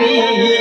दी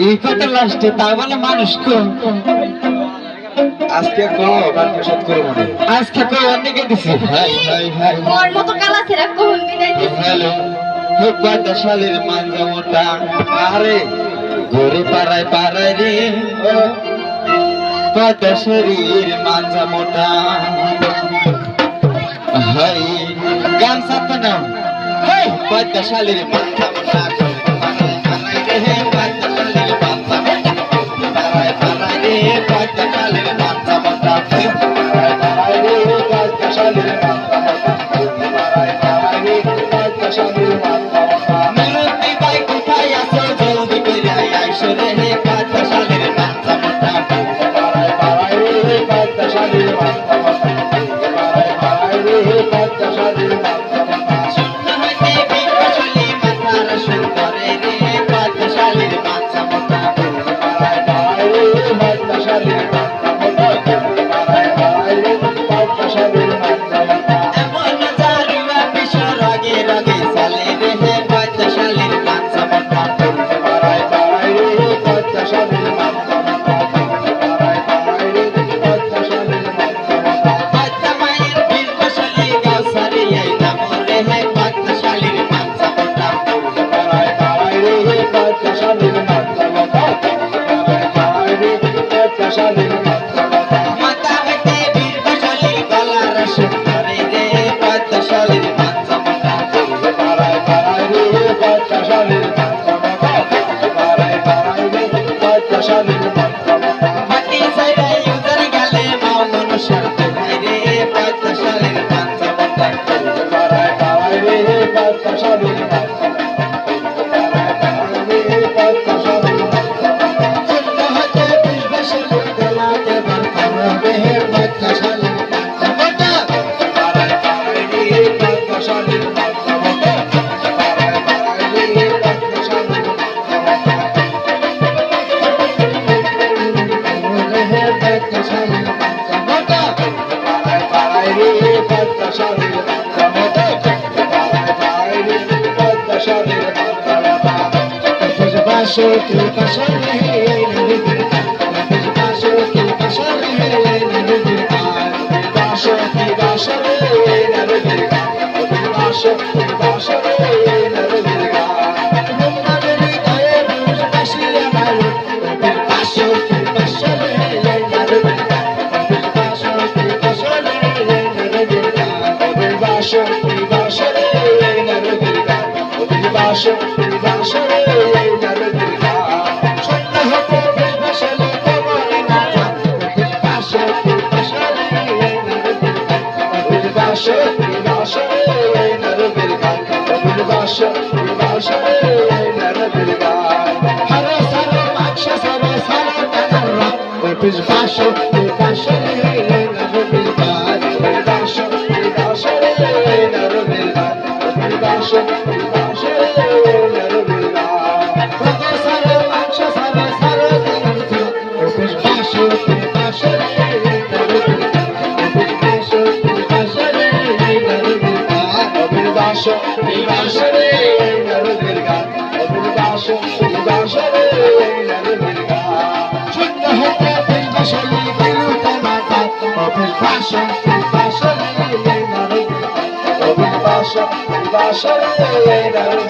এই কথা লাস্টে তা বলে মানে মানুষ কম আজকে কো কালকে আজকে কো অনেকে দিছি। High high high. মোর মতো কালা মোটা আরে ঘরে পাড়ায় পাড়ায় রে। পাতা শরীর মাঞ্জা মোটা হাই গান সাত নাম হাই পাতা শালের মাঞ্জা মোটা पासों की कसर है नहीं किस पासों की कसर ভাষা এই ভাষা এই নরবের গান তমিল ভাষা এই ভাষা এই নরবের গান। হরে সরে ভাষা সরে সরে তারা পিস ভাষা এই ভাষা দাস নিবাস রে নারদের গান অরুণ দাস দাস রে নারদের গান শূন্য হতে বিবাস বিরুতে মাতা অরুণ দাস দাস রে নারদের গান অরুণ দাস দাস রে নারদের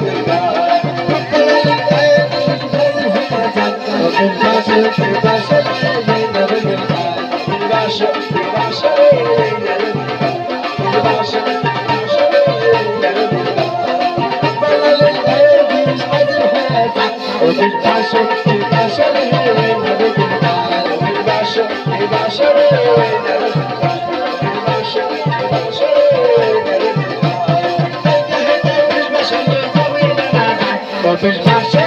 Thank you. গান Office